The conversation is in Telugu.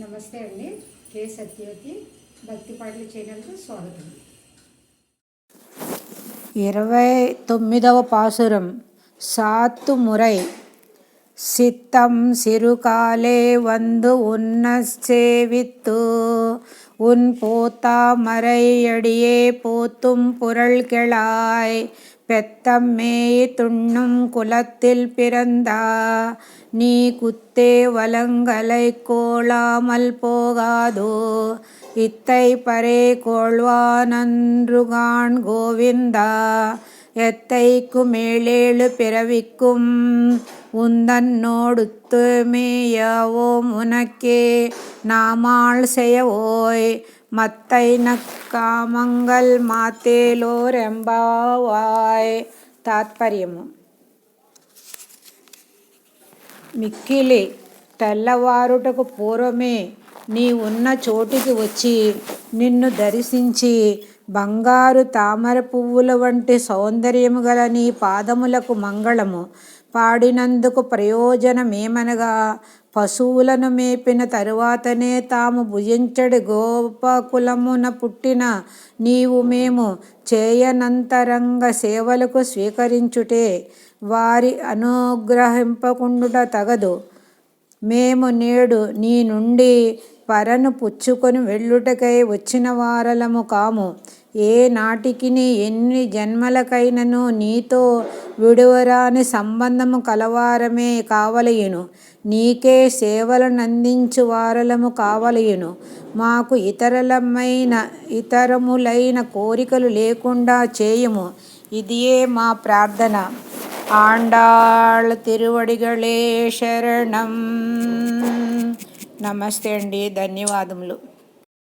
నమస్తే అండి కే సత్యవతి భక్తి పాటల ఛానల్కు స్వాగతం ఇరవై తొమ్మిదవ పాసురం సాత్తు మురై சித்தம் சிறுகாலே வந்து உன்ன சேவித்து உன் போத்தாமரையடியே போத்தும் புரள் கெளாய். பெத்தம்மே துண்ணும் குலத்தில் பிறந்தா. நீ குத்தே வலங்கலை கோளாமல் போகாதோ. இத்தை பரே கோள்வானன்றுகான் கோவிந்தா எத்தைக்கு மேலேழு பிறவிக்கும் உந்தன்னோடுத்து மேயவோம் உனக்கே நாமாள் செய்யவோய் మత్తై నక్కామంగల్ మాతేలోరెంబావాయ్ తాత్పర్యము మిక్కిలి తెల్లవారుటకు పూర్వమే నీ ఉన్న చోటికి వచ్చి నిన్ను దర్శించి బంగారు తామర పువ్వుల వంటి సౌందర్యము గల నీ పాదములకు మంగళము. పాడినందుకు ప్రయోజనమేమనగా? పశువులను మేపిన తరువాతనే తాము భుజించడి గోపకులమున పుట్టిన నీవు మేము చేయనంతరంగ సేవలకు స్వీకరించుటే వారి అనుగ్రహింపకుండుట తగదు. మేము నేడు నీ నుండి పరను పుచ్చుకొని వెళ్ళుటకై వచ్చిన వారలము కాము. ఏ నాటికి ఎన్ని జన్మలకైనను నీతో విడువరాని సంబంధము కలవారమే కావలయును. నీకే సేవలను అందించు వారలము కావలయును. మాకు ఇతరులమైన ఇతరములైన కోరికలు లేకుండా చేయము. ఇదియే మా ప్రార్థన. ఆండాళ్ తిరువడిగళే శరణం నమస్తే అండి ధన్యవాదములు